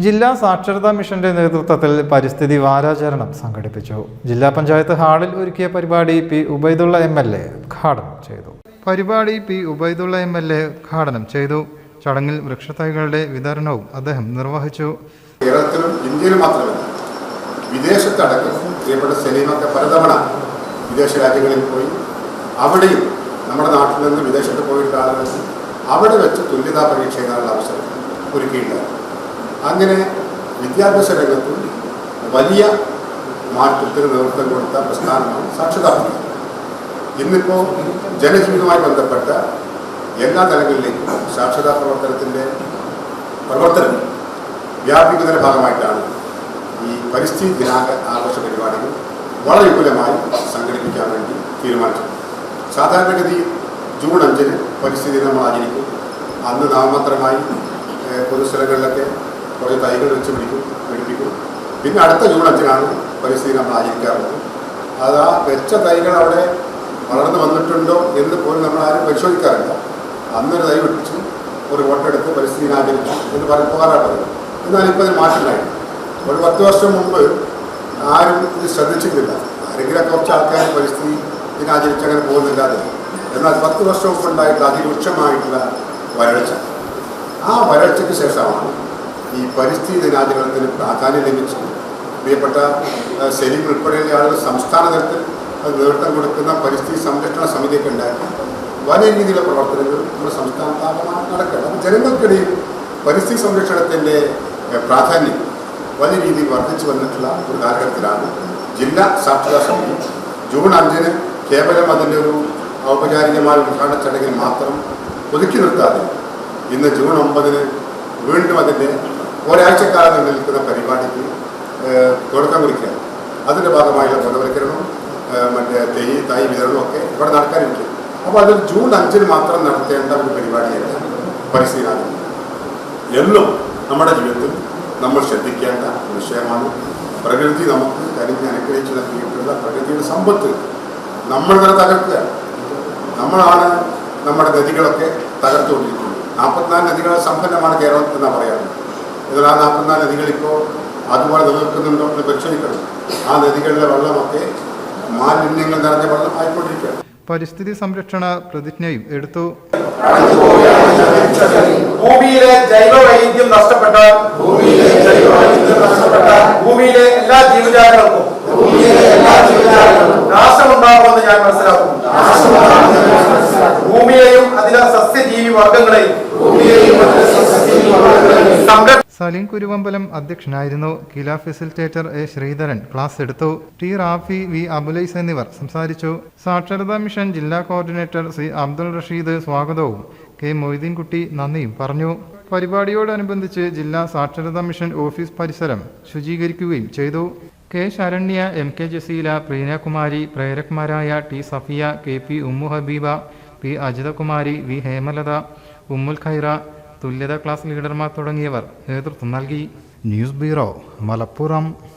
ജില്ലാ സാക്ഷരതാ മിഷന്റെ നേതൃത്വത്തിൽ പരിസ്ഥിതി വാരാചരണം സംഘടിപ്പിച്ചു. ജില്ലാ പഞ്ചായത്ത് ഹാളിൽ ഒരുക്കിയ പരിപാടി P Ubaidulla M L A ഉദ്ഘാടനം ചെയ്തു. പരിപാടി P Ubaidulla M L A ഉദ്ഘാടനം ചെയ്തു. ചടങ്ങിൽ വൃക്ഷത്തൈകളുടെ വിതരണവും അദ്ദേഹം നിർവഹിച്ചു. കേരളത്തിലും ഇന്ത്യയിലും മാത്രമല്ല വിദേശത്തടക്കം പ്രിയപ്പെട്ട സലീമൊക്കെ പലതവണ വിദേശ രാജ്യങ്ങളിൽ പോയി അവിടെയും നമ്മുടെ നാട്ടിൽ നിന്ന് വിദേശത്ത് പോയിട്ടുള്ള ആളുകൾക്ക് അവിടെ വെച്ച് തുല്യതാ പരീക്ഷ എഴുതാനുള്ള അവസരം ഒരുക്കിയിട്ടുണ്ടായിരുന്നു അങ്ങനെ വിദ്യാഭ്യാസ രംഗത്തും വലിയ മാറ്റത്തിന് നേതൃത്വം കൊടുത്ത പ്രസ്ഥാനമാണ് സാക്ഷരതാ ഇന്നിപ്പോൾ ജനജീവിതവുമായി ബന്ധപ്പെട്ട എല്ലാ തലങ്ങളിലേക്കും സാക്ഷരതാ പ്രവർത്തനത്തിന്റെ പ്രവർത്തനം വ്യാപിക്കുന്നതിന്റെ ഭാഗമായിട്ടാണ് ഈ പരിസ്ഥിതി ദിനാഘ ആഘോഷ പരിപാടികൾ വളരെ വിപുലമായി സംഘടിപ്പിക്കാൻ വേണ്ടി തീരുമാനിച്ചു സാധാരണഗതി ജൂൺ അഞ്ചിന് പരിസ്ഥിതി ദിനം ആചരിക്കും. അന്ന് നാമമാത്രമായി പൊതുസ്ഥലങ്ങളിലൊക്കെ കുറേ തൈകൾ വെച്ച് പിടിക്കും പിടിപ്പിക്കും. പിന്നെ അടുത്ത ജൂൺ അഞ്ചിനാണ് പരിസ്ഥിതി നമ്മൾ ആചരിക്കാറുള്ളത്. അത് ആ വെച്ച തൈകൾ അവിടെ വളർന്നു വന്നിട്ടുണ്ടോ എന്ന് പോലും നമ്മൾ ആരും പരിശോധിക്കാറില്ല. അന്നൊരു തൈ പിടിച്ചു ഒരു വോട്ടെടുത്ത് പരിസ്ഥിതി ആചരിച്ചു എന്ന് പോകാറാണ്. പറയുന്നത് എന്നാൽ ഇപ്പോൾ അതിന് മാറ്റമില്ലായി ഒരു പത്ത് വർഷം മുമ്പ് ആരും ഇത് ശ്രദ്ധിച്ചിട്ടില്ല. ആരെങ്കിലും കുറച്ച് ആൾക്കാർ പരിസ്ഥിതി ദിനാചരിച്ച് അങ്ങനെ പോകുന്നില്ലാതെ. എന്നാൽ പത്ത് വർഷം മുമ്പ് ഉണ്ടായിട്ടുള്ള അതിരൂക്ഷമായിട്ടുള്ള വരൾച്ച. ആ വരൾച്ചയ്ക്ക് ശേഷമാണ് ഈ പരിസ്ഥിതി ദിനാചരണത്തിന് പ്രാധാന്യം ലഭിച്ചു. പ്രിയപ്പെട്ട സെലിം ഉൾപ്പെടെയുള്ള ആളുകൾ സംസ്ഥാന തലത്തിൽ നേതൃത്വം കൊടുക്കുന്ന പരിസ്ഥിതി സംരക്ഷണ സമിതിയൊക്കെ ഉണ്ടായിരുന്നു. വലിയ രീതിയിലുള്ള പ്രവർത്തനങ്ങൾ നമ്മുടെ സംസ്ഥാനത്താകമാനം നടക്കണം. അപ്പോൾ ജനങ്ങൾക്കിടയിൽ പരിസ്ഥിതി സംരക്ഷണത്തിന്റെ പ്രാധാന്യം വലിയ രീതിയിൽ വർദ്ധിച്ചു വന്നിട്ടുള്ള ഒരു കാലഘട്ടത്തിലാണ് ജില്ലാ സാക്ഷരതാ സമിതി. ജൂൺ അഞ്ചിന് കേവലം അതിന്റെ ഒരു ഔപചാരികമായ ഉദ്ഘാടന ചടങ്ങിൽ മാത്രം ഒതുക്കി നിർത്താതെ ഇന്ന് ജൂൺ ഒമ്പതിന് വീണ്ടും അതിന്റെ ഒരാഴ്ചക്കാലം നീണ്ടു നിൽക്കുന്ന പരിപാടിക്ക് തുടക്കം കുറിക്കുക അതിന്റെ ഭാഗമായുള്ള ബോധവൽക്കരണവും മറ്റേ തൈ തൈ വിതരണവും ഒക്കെ ഇവിടെ നടക്കാനിരിക്കും. അപ്പോൾ അതിൽ ജൂൺ അഞ്ചിന് മാത്രം നടത്തേണ്ട ഒരു പരിപാടിയല്ല പരിശീലനം. എന്നും നമ്മുടെ ജീവിതത്തിൽ നമ്മൾ ശ്രദ്ധിക്കേണ്ട വിഷയമാണ്. പ്രകൃതി നമുക്ക് കരുതി അനുഗ്രഹിച്ചു നൽകിയിട്ടുള്ള പ്രകൃതിയുടെ സമ്പത്ത് നമ്മൾ തന്നെ തകർക്കുക. നമ്മളാണ് നമ്മുടെ നദികളൊക്കെ തകർത്തുകൊണ്ടിരിക്കുന്നത്. നാൽപ്പത്തിനാല് നദികളെ സമ്പന്നമാണ് കേരളം എന്നാണ് പറയാറ്. ആ നാൽപ്പത്തിനാല് നദികളിപ്പോൾ അതുപോലെ നിലനിൽക്കുന്നുണ്ടോ എന്ന് പരിശോധിക്കണം. ആ നദികളിലെ വെള്ളമൊക്കെ മാലിന്യങ്ങൾ നിറഞ്ഞ വെള്ളം ആയിക്കൊണ്ടിരിക്കുകയാണ്. പരിസ്ഥിതി സംരക്ഷണ പ്രതിജ്ഞയും എടുത്തു. ഭൂമിയിലെ ജൈവ വൈവിധ്യം നഷ്ടപ്പെട്ട ഭൂമിയിലെ എല്ലാ ജീവജാലങ്ങൾക്കും നാശമുണ്ടാകുമെന്ന് ഞാൻ മനസ്സിലാക്കുന്നു. ഭൂമിയെയും അതിലെ സസ്യജീവി വർഗങ്ങളെയും സംരക്ഷ സലീം കുരുവമ്പലം അധ്യക്ഷനായിരുന്നു. KILA facilitator A Sreedharan class എടുത്തു. ടി റാഫി വി അബുലൈസ് എന്നിവർ സംസാരിച്ചു. സാക്ഷരതാ മിഷൻ ജില്ലാ കോർഡിനേറ്റർ സി അബ്ദുൾ റഷീദ് സ്വാഗതവും കെ മൊയ്തീൻകുട്ടി നന്ദിയും പറഞ്ഞു. പരിപാടിയോടനുബന്ധിച്ച് ജില്ലാ സാക്ഷരതാ മിഷൻ ഓഫീസ് പരിസരം ശുചീകരിക്കുകയും ചെയ്തു. K Saranya M K Jaseela Preenakumari പ്രേരക്മാരായ T Safiya K P Ummu Habeeba P Ajithakumari V Hemalatha Ummul Khaira തുല്യതാ ക്ലാസ് ലീഡർമാർ തുടങ്ങിയവർ നേതൃത്വം നൽകി. News bureau Malappuram.